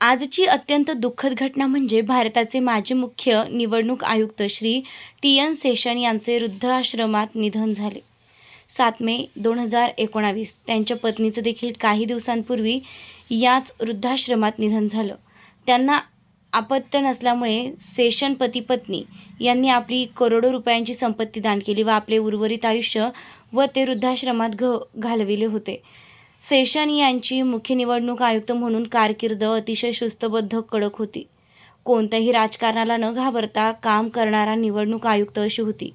आजची अत्यंत दुःखद घटना म्हणजे भारताचे माजी मुख्य निवडणूक आयुक्त श्री टी एन सेशन यांचे वृद्धाश्रमात निधन झाले. सात मे दोन हजार एकोणावीस. त्यांच्या पत्नीचं देखील काही दिवसांपूर्वी याच वृद्धाश्रमात निधन झालं. त्यांना आपत्य नसल्यामुळे सेशन पती पत्नी यांनी आपली करोडो रुपयांची संपत्ती दान केली व आपले उर्वरित आयुष्य व ते वृद्धाश्रमात घ घालविले होते. सेशन यांची मुख्य निवडणूक आयुक्त म्हणून कारकीर्द अतिशय शिस्तबद्ध कडक होती. कोणत्याही राजकारणाला न घाबरता काम करणारा निवडणूक आयुक्त अशी होती.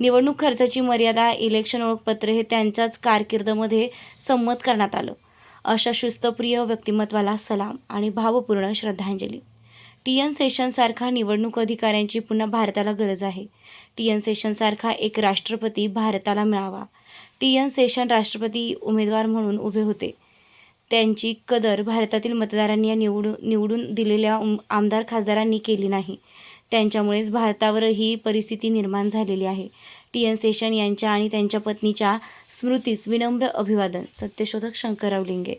निवडणूक खर्चाची मर्यादा इलेक्शन ओळखपत्र हे त्यांच्याच कारकिर्दमध्ये संमत करण्यात आलं. अशा शिस्तप्रिय व्यक्तिमत्वाला सलाम आणि भावपूर्ण श्रद्धांजली. टी एन सेशनसारखा निवडणूक अधिकाऱ्यांची पुन्हा भारताला गरज आहे. टी एन सेशनसारखा एक राष्ट्रपती भारताला मिळावा. टी एन सेशन राष्ट्रपती उमेदवार म्हणून उभे होते. त्यांची कदर भारतातील मतदारांनी या निवडून निवडून दिलेल्या उम- आमदार खासदारांनी केली नाही. त्यांच्यामुळेच भारतावर ही परिस्थिती निर्माण झालेली आहे. टी एन सेशन यांच्या आणि त्यांच्या पत्नीच्या स्मृतीस विनम्र अभिवादन. सत्यशोधक शंकरराव लिंगे